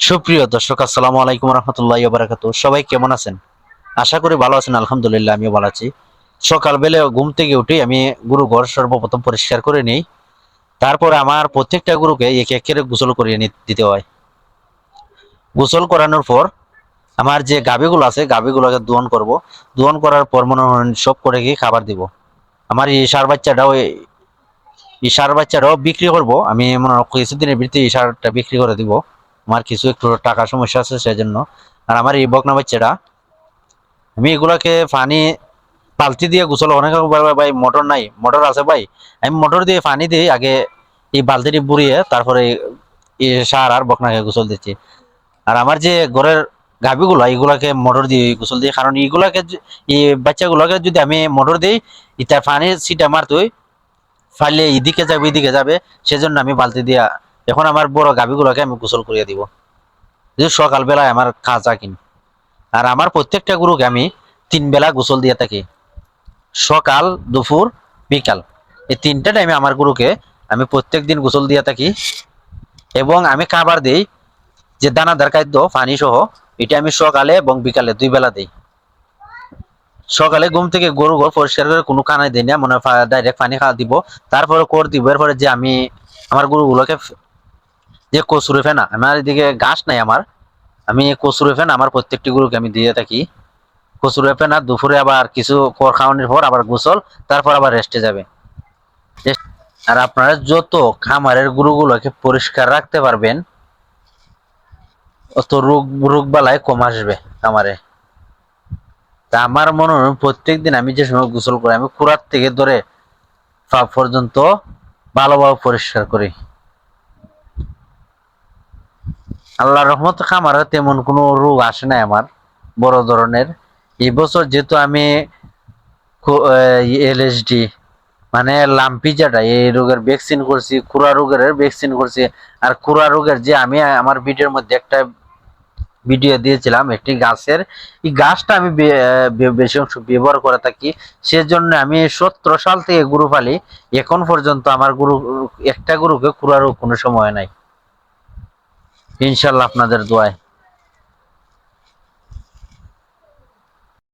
সুপ্রিয় দর্শক, আসসালামু আলাইকুম রহমতুল্লাহ বারাকাতু সবাই কেমন আছেন? আশা করি ভালো আছেন, আলহামদুলিল্লাহ, আমিও ভালো আছি। সকালবেলা ঘুম থেকে উঠে আমি গুরু ঘর সর্বপ্রথম পরিষ্কার করে নিই। তারপরে আমার প্রত্যেকটা গুরুকে এক এক করে গোসল করিয়ে দিতে হয়। গোসল করানোর পর আমার যে গাভীগুলো আছে, গাভীগুলোকে দোহন করব। দোহন করার পর মনে সব করে গিয়ে খাবার দিব। আমার এই সার বাচ্চাটাও এই- বাচ্চাটাও বিক্রি করব। আমি মনে কিছুদিনের ভিতরে এই সারটা বিক্রি করে দিব। আমার কিছু একটু টাকা সমস্যা আছে, সেজন্য। আর আমার এই বকনা বাচ্চাটা, আমি এগুলাকে পানি বালতি দিয়ে গোসল অনেক ভাই, মোটর নাই, মোটর আছে ভাই। আমি মোটর দিয়ে পানি দিই আগে এই বালতিটি বুড়িয়ে তারপরে এই সার আর বকনাকে গোসল দিচ্ছি। আর আমার যে ঘরের গাভিগুলো এগুলাকে মোটর দিয়ে গোসল দিই। কারণ এইগুলাকে এই বাচ্চাগুলোকে যদি আমি মোটর দিই, ইটা পানির সিটা মারতই ফাইলে এদিকে যাবে এদিকে যাবে, সেজন্য আমি বালতি দিয়া এখন আমার বড় গাভিগুলোকে আমি গোসল করিয়ে দিব। যে সকালবেলায় আমার কাজা কিন। আর আমার প্রত্যেকটা গরুকে আমি তিন বেলা গোসল দিয়ে থাকি। সকাল, দুপুর, বিকাল। এই তিনটা টাইমে আমার গরুকে আমি প্রত্যেক দিন গোসল দিয়ে থাকি। এবং আমি খাবার দিই, যে দানাদার খাদ্য, পানি সহ, এটা আমি সকালে এবং বিকালে দুই বেলা দিই। সকালে ঘুম থেকে গরু ঘর পরিষ্কার করে কোনো কানাই দিই না, মনে হয় ডাইরেক্ট পানি খাওয়া দিব। তারপরে কর দিব, এরপরে যে আমি আমার গরুগুলোকে যে কচুরে ফেনা, আমার এদিকে ঘাস নাই আমার। আমি কচুরে ফেনা আমার প্রত্যেকটি গরুকে আমি দিয়ে থাকি। কচুরে ফেনা দুপুরে আবার কিছু খড় খাওয়ানোর পর আবার গোসল, তারপর আবার রেস্টে যাবে। আর আপনারা যত খামারের গরুগুলোকে পরিষ্কার রাখতে পারবেন, অত রোগ রোগ বালায় কম আসবে খামারে। তা আমার মনে হয় প্রত্যেকদিন আমি যে সময় গোসল করি, আমি কুড়ার থেকে ধরে পা পর্যন্ত ভালোভাবে পরিষ্কার করি। আল্লাহ রহমত খামারে তেমন কোনো রোগ আসে না আমার, বড় ধরনের। এই বছর যেহেতু আমি এলএসডি মানে লাম্পি যেটা, এই রোগের ভ্যাকসিন করছি, খুরা রোগের ভ্যাকসিন করছি, আর খুরা রোগের যে আমি, আমার ভিডিওর মধ্যে একটা ভিডিও দিয়েছিলাম, একটি গাছের। এই গাছটা আমি বেশি অংশ ব্যবহার করে থাকি, সেজন্য আমি সতেরো সাল থেকে গরু পালি, এখন পর্যন্ত আমার গরু, একটা গরুকে খুরা রোগ কোনো সময় নাই। ইনশাল্লাহ আপনাদের দোয়ায়।